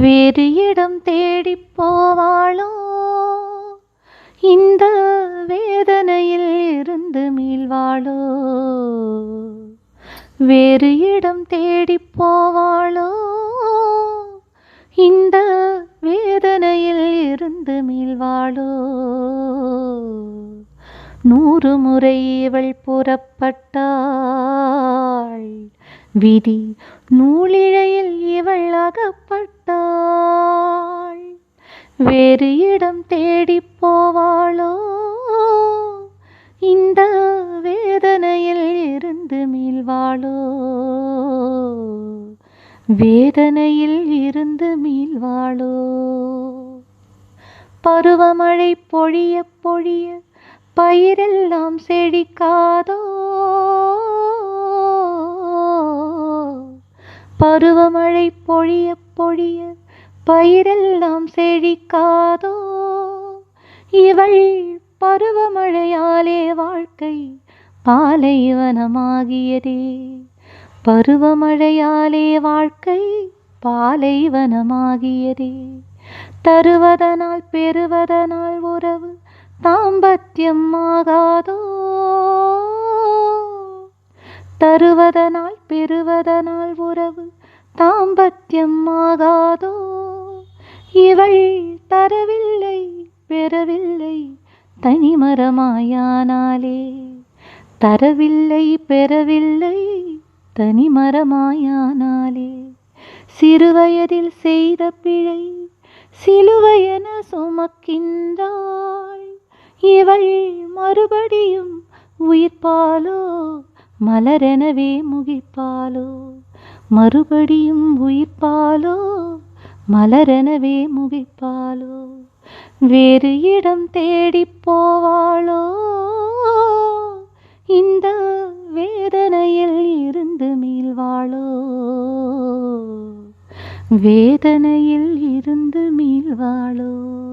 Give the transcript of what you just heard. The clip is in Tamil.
வேறு இடம் தேடி போவாளோ? இந்த வேதனையில் இருந்து மீள்வாளோ? வேறு இடம் தேடி போவாளோ? இந்த வேதனையில் இருந்து மீள்வாளோ? நூறு முறை இவள் புறப்பட்டாள். விதி நூலிழையில் இவள் அகப்பட்டாள் வேறு இடம் தேடி போவாளோ? இந்த வேதனையில் இருந்து மீள்வாளோ? வேதனையில் இருந்து மீள்வாளோ? பருவமழை பொழிய பொழிய பயிரெல்லாம் செழிக்காதோ? பருவமழை பொழிய பொழிய பயிரெல்லாம் செழிக்காதோ? இவள் பருவமழையாலே வாழ்க்கை பாலைவனமாகியதே. பருவமழையாலே வாழ்க்கை பாலைவனமாகியதே. தருவதனால் பெறுவதனால் உறவு தாம்பத்தியம் ஆகாதோ? தருவதனால் பெறுவதனால் உறவு தாம்பத்தியம் ஆகாதோ? இவள் தரவில்லை பெறவில்லை தனிமரமாயானாலே. தரவில்லை பெறவில்லை தனிமரமாயானாலே. சிறுவயதில் செய்த பிழை சிலுவையென சுமக்கின்றாள். இவள் மறுபடியும் உயிர்ப்பாலோ? மலரெனவே முகிப்பாலோ மறுபடியும் உயிர்ப்பாலோ மலரெனவே முகிப்பாலோ வேறு இடம் தேடிப் போவாளோ? இந்த வேதனையில் இருந்து மீள்வாளோ? வேதனையில் இருந்து மீள்வாளோ?